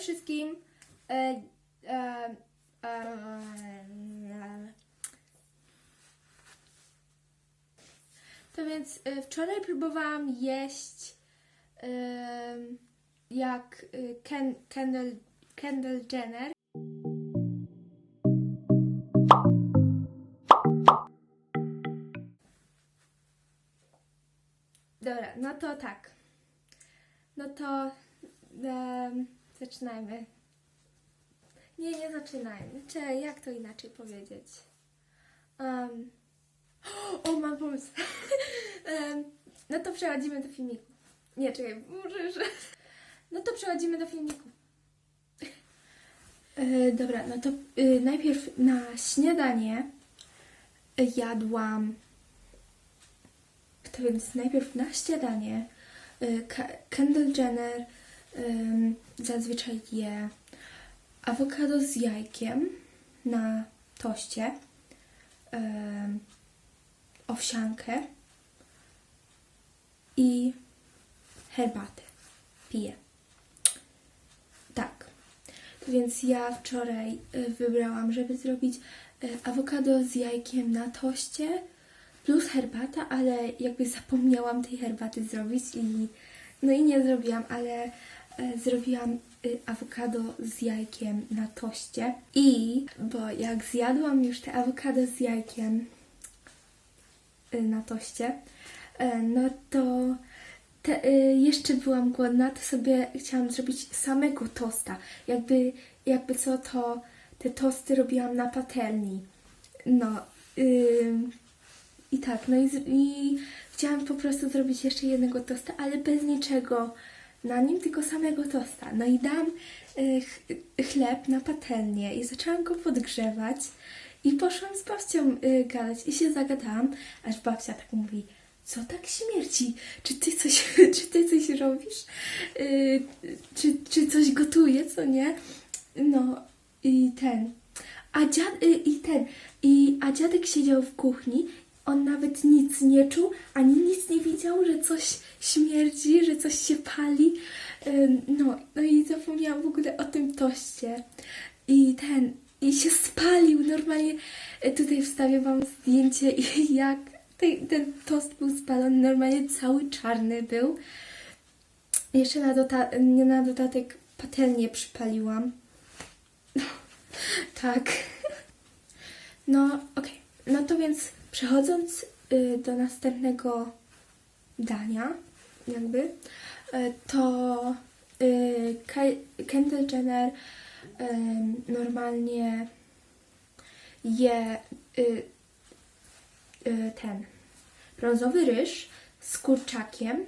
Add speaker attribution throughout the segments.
Speaker 1: wszystkim. E, e, e, to więc e, wczoraj próbowałam jeść jak e, Ken, Kendall, Kendall Jenner. Dobra, no to tak. No to em, zaczynajmy. Nie, nie zaczynajmy. Czekaj, jak to inaczej powiedzieć? Um, o, mam pomysł. No to przechodzimy do filmiku. Nie, czekaj, może, że... No to przechodzimy do filmiku. E, dobra, no to y, najpierw na śniadanie jadłam to więc najpierw na śniadanie y, Kendall Jenner zazwyczaj je awokado z jajkiem na toście, owsiankę i herbatę pije. Tak. Więc ja wczoraj y, wybrałam, żeby zrobić y, awokado z jajkiem na toście plus herbata, ale jakby zapomniałam tej herbaty zrobić i no i nie zrobiłam, ale zrobiłam y, awokado z jajkiem na toście i bo jak zjadłam już te awokado z jajkiem y, na toście, e, no to te, y, jeszcze byłam głodna, to sobie chciałam zrobić samego tosta. Jakby, jakby co, to te tosty robiłam na patelni. No, ym, i tak, no i, i chciałam po prostu zrobić jeszcze jednego tosta, ale bez niczego na nim, tylko samego tosta. No i dam y, ch- chleb na patelnię i zaczęłam go podgrzewać i poszłam z babcią y, gadać i się zagadałam, aż babcia tak mówi, co tak śmierci? Czy ty coś, czy ty coś robisz? Y, czy, czy coś gotuje, co nie? No i ten. A dziad, y, i ten, i, a dziadek siedział w kuchni, on nawet nic nie czuł, ani nic nie widział, że coś śmierdzi, że coś się pali. No, no i zapomniałam w ogóle o tym toście. I ten, i się spalił normalnie. y, Tutaj wstawię wam zdjęcie, jak ten, ten tost był spalony, normalnie cały czarny był. Jeszcze na, dota- na dodatek patelnię przypaliłam. tak. No, okej. No to więc przechodząc y, do następnego dania, jakby, y, to Ke- Kendall Jenner ym, normalnie je ten brązowy ryż z kurczakiem.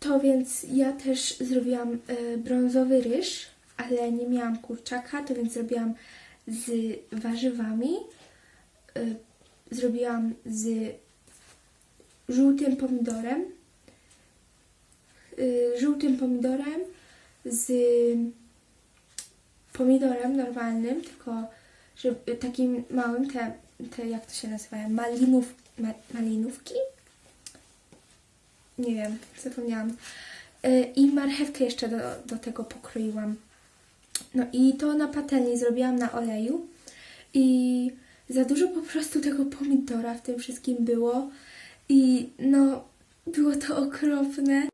Speaker 1: To więc ja też zrobiłam brązowy ryż, ale nie miałam kurczaka, to więc zrobiłam z warzywami. Zrobiłam z żółtym pomidorem. Y, żółtym pomidorem z pomidorem normalnym, tylko że, takim małym, te, te jak to się nazywają, malinów, ma, malinówki? Nie wiem, zapomniałam. Y, I marchewkę jeszcze do, do tego pokroiłam. No i to na patelni zrobiłam na oleju i za dużo po prostu tego pomidora w tym wszystkim było i no było to okropne.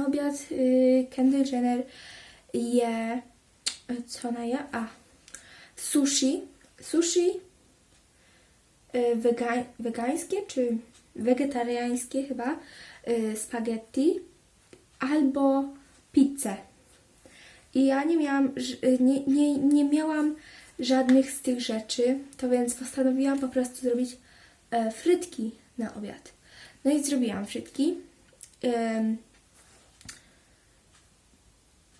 Speaker 1: Przykład y, Kendall Jenner je, y, co ona je? A, sushi, sushi y, wega, wegańskie czy wegetariańskie chyba, spaghetti albo pizzę. I ja nie miałam, nie, nie, nie miałam żadnych z tych rzeczy, to więc postanowiłam po prostu zrobić e, frytki na obiad. No i zrobiłam frytki.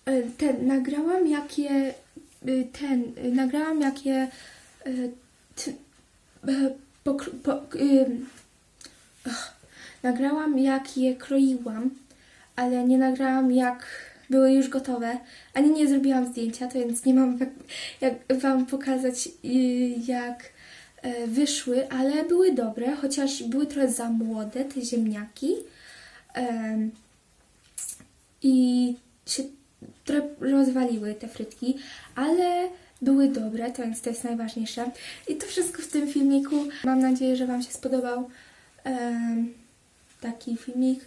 Speaker 1: E, ten, nagrałam jakie, y, ten, y, nagrałam jakie, y, t, e, pokr- po, ym, ach, nagrałam jak je kroiłam, ale nie nagrałam jak były już gotowe, ani nie zrobiłam zdjęcia, to więc nie mam jak, jak Wam pokazać y, jak e, wyszły, ale były dobre, chociaż były trochę za młode te ziemniaki. Em, i się trochę rozwaliły te frytki, ale były dobre, to więc to jest najważniejsze. I to wszystko w tym filmiku. Mam nadzieję, że Wam się spodobał em, taki filmik.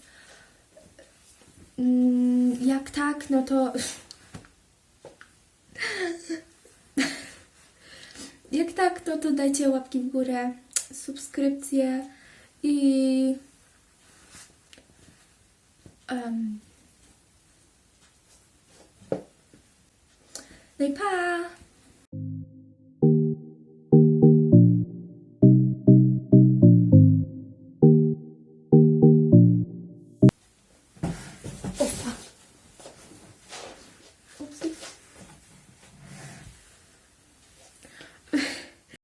Speaker 1: Mm, Jak tak, no to. Jak tak, no to dajcie łapki w górę, subskrypcje i. Um, no i pa!